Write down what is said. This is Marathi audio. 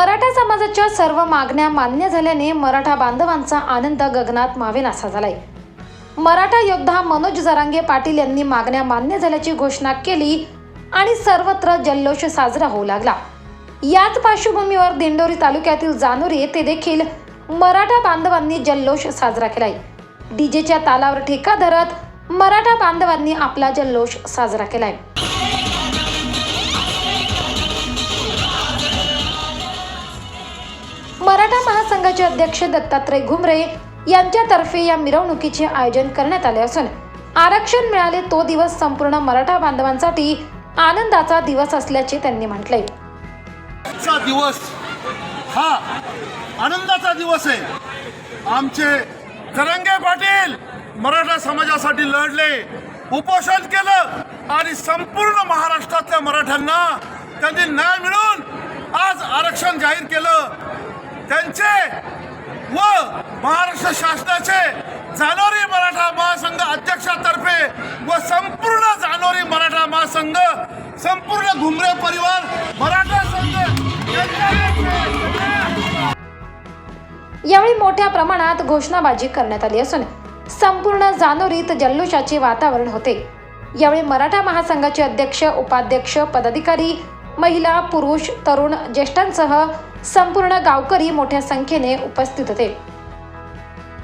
मराठा समाजाच्या सर्व मागण्या मान्य झाल्याने मराठा बांधवांचा आनंद गगनात मावेनासा झालाय. मराठा योद्धा मनोज जरांगे पाटील यांनी मागण्या मान्य झाल्याची घोषणा केली आणि सर्वत्र जल्लोष साजरा होऊ लागला. याच पार्श्वभूमीवर दिंडोरी तालुक्यातील जानोरी येथे देखील मराठा बांधवांनी जल्लोष साजरा केलाय. डीजेच्या तालावर ठेका धरत मराठा बांधवांनी आपला जल्लोष साजरा केलाय. संघाचे अध्यक्ष दत्तात्रय घुमरे यांच्यातर्फे या मिरवणुकीचे आयोजन करण्यात आले असून आरक्षण मिळाले तो दिवस संपूर्ण मराठा बांधवांसाठी आनंदाचा दिवस असल्याचे त्यांनी म्हटले. आजचा दिवस हा आनंदाचा दिवस आहे. आमचे तरंगे पाटील मराठा समाजासाठी लढले उपोषण केलं आणि संपूर्ण महाराष्ट्रातल्या मराठ्यांना त्यांनी न्याय मिळून आज आरक्षण जाहीर केलं त्यांचे व महाराष्ट्र शासनाचे जानोरी मराठा महासंघ अध्यक्षातर्फे व संपूर्ण जानोरी मराठा महासंघ संपूर्ण घुमरे परिवार मराठा संघ यावेळी मोठ्या प्रमाणात घोषणाबाजी करण्यात आली असून संपूर्ण जानोरीत जल्लोषाचे वातावरण होते. यावेळी मराठा महासंघाचे अध्यक्ष उपाध्यक्ष पदाधिकारी महिला पुरुष तरुण ज्येष्ठांसह संपूर्ण गावकरी मोठ्या संख्येने उपस्थित होते.